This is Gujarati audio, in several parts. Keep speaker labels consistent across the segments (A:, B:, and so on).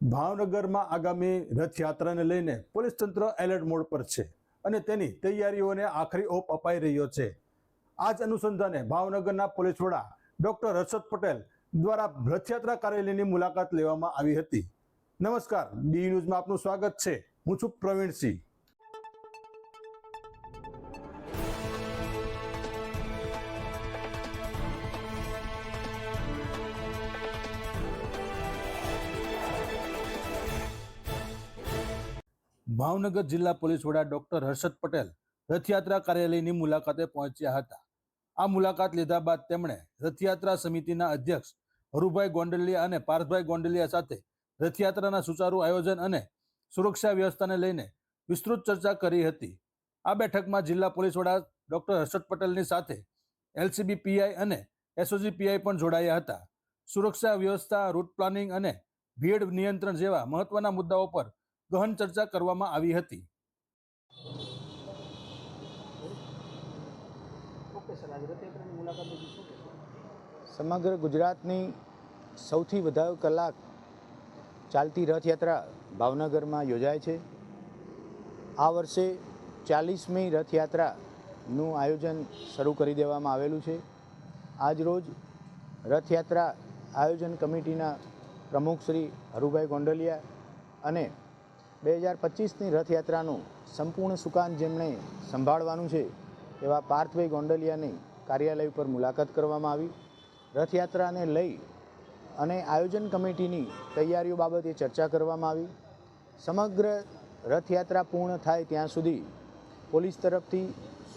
A: ભાવનગરમાં આગામી રથયાત્રાને લઈને પોલીસ તંત્ર એલર્ટ મોડ પર છે અને તેની તૈયારીઓને આખરી ઓપ અપાઈ રહ્યો છે. આ જ અનુસંધાને ભાવનગરના પોલીસ વડા ડોક્ટર હર્ષદ પટેલ દ્વારા રથયાત્રા કાર્યાલયની મુલાકાત લેવામાં આવી હતી. નમસ્કાર, ડી ન્યૂઝમાં આપનું સ્વાગત છે. હું છું પ્રવીણસિંહ. ભાવનગર જિલ્લા પોલીસ વડા ડોક્ટર હર્ષદ પટેલ રથયાત્રા કાર્યાલયની મુલાકાતે પહોંચ્યા હતા. આ મુલાકાત લીધા બાદ તેમણે રથયાત્રા સમિતિના અધ્યક્ષ હરુભાઈ ગોંડલિયા અને પાર્થભાઈ ગોંડલિયા સાથે રથયાત્રાના સુચારુ આયોજન અને સુરક્ષા વ્યવસ્થાને લઈને વિસ્તૃત ચર્ચા કરી હતી. આ બેઠકમાં જિલ્લા પોલીસ વડા ડોક્ટર હર્ષદ પટેલની સાથે એલસીબી પીઆઈ અને એસઓજી પીઆઈ પણ જોડાયા હતા. સુરક્ષા વ્યવસ્થા, રૂટ પ્લાનિંગ અને ભીડ નિયંત્રણ જેવા મહત્વના મુદ્દાઓ પર ગહન ચર્ચા કરવામાં આવી હતી.
B: સમગ્ર ગુજરાતની સૌથી વધારે કલાક ચાલતી રથયાત્રા ભાવનગરમાં યોજાય છે. આ વર્ષે ચાલીસમી રથયાત્રાનું આયોજન શરૂ કરી દેવામાં આવેલું છે. આજરોજ રથયાત્રા આયોજન કમિટીના પ્રમુખ શ્રી હરુભાઈ ગોંડલિયા અને બે હજાર પચીસની રથયાત્રાનું સંપૂર્ણ સુકાન જેમણે સંભાળવાનું છે, એવા પાર્થભાઈ ગોંડલિયાની કાર્યાલય ઉપર મુલાકાત કરવામાં આવી. રથયાત્રાને લઈ અને આયોજન કમિટીની તૈયારીઓ બાબતે ચર્ચા કરવામાં આવી. સમગ્ર રથયાત્રા પૂર્ણ થાય ત્યાં સુધી પોલીસ તરફથી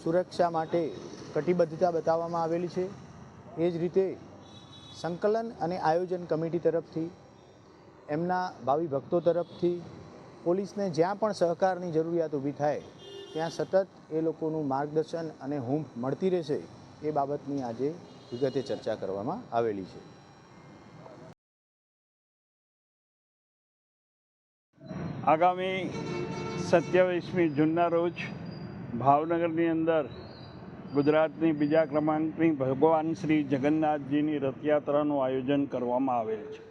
B: સુરક્ષા માટે કટિબદ્ધતા બતાવવામાં આવેલી છે. એ જ રીતે સંકલન અને આયોજન કમિટી તરફથી, એમના ભાવિ ભક્તો તરફથી પોલીસને જ્યાં પણ સહકારની જરૂરિયાત ઊભી થાય, ત્યાં સતત એ લોકોનું માર્ગદર્શન અને હૂંફ મળતી રહેશે એ બાબતની આજે વિગતે ચર્ચા કરવામાં આવેલી છે.
C: આગામી સત્યાવીસમી જૂનના રોજ ભાવનગરની અંદર ગુજરાતની બીજા ક્રમાંકની ભગવાન શ્રી જગન્નાથજીની રથયાત્રાનું આયોજન કરવામાં આવેલ છે.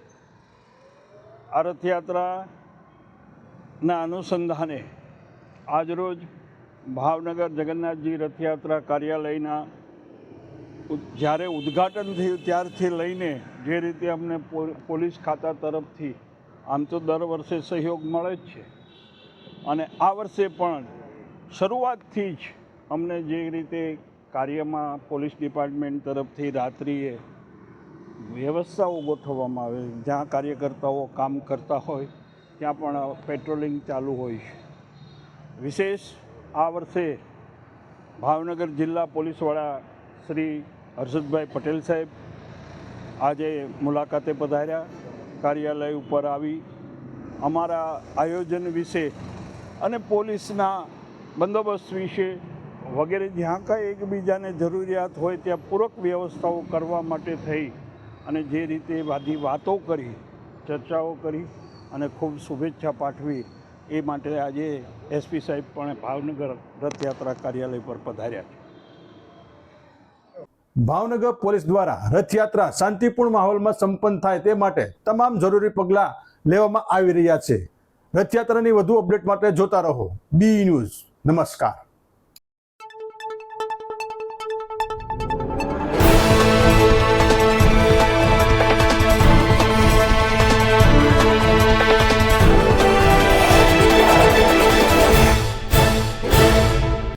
C: આ રથયાત્રાના અનુસંધાને આજરોજ ભાવનગર જગન્નાથજી રથયાત્રા કાર્યાલયના જ્યારે ઉદ્ઘાટન થયું ત્યારથી લઈને જે રીતે અમને પોલીસ ખાતા તરફથી આમ તો દર વર્ષે સહયોગ મળે જ છે. અને આ વર્ષે પણ શરૂઆતથી જ અમને જે રીતે કાર્યમાં પોલીસ ડિપાર્ટમેન્ટ તરફથી રાત્રિએ વ્યવસ્થાઓ ગોઠવવામાં આવે, જ્યાં કાર્યકર્તાઓ કામ કરતા હોય ત્યાં પણ પેટ્રોલિંગ ચાલુ હોય છે. વિશેષ આ વર્ષે ભાવનગર જિલ્લા પોલીસવાળા શ્રી હર્ષદભાઈ પટેલ સાહેબ આજે મુલાકાતે પધાર્યા. કાર્યાલય ઉપર આવી. અમારા આયોજન વિશે અને પોલીસના બંદોબસ્ત વિશે વગેરે જ્યાં કાંઈ એકબીજાને જરૂરિયાત હોય ત્યાં પૂરક વ્યવસ્થાઓ કરવા માટે થઈ અને જે રીતે બધી વાતો કરી, ચર્ચાઓ કરી અને ખૂબ શુભેચ્છા પાઠવી એ માટે આજે એસપી સાહેબ પણ ભાવનગર રથયાત્રા કાર્યાલય પર પધાર્યા છે.
A: ભાવનગર પોલીસ દ્વારા રથયાત્રા શાંતિપૂર્ણ માહોલમાં સંપન્ન થાય તે માટે તમામ જરૂરી પગલાં લેવામાં આવી રહ્યા છે. રથયાત્રાની વધુ અપડેટ માટે જોતા રહો. B news. નમસ્કાર.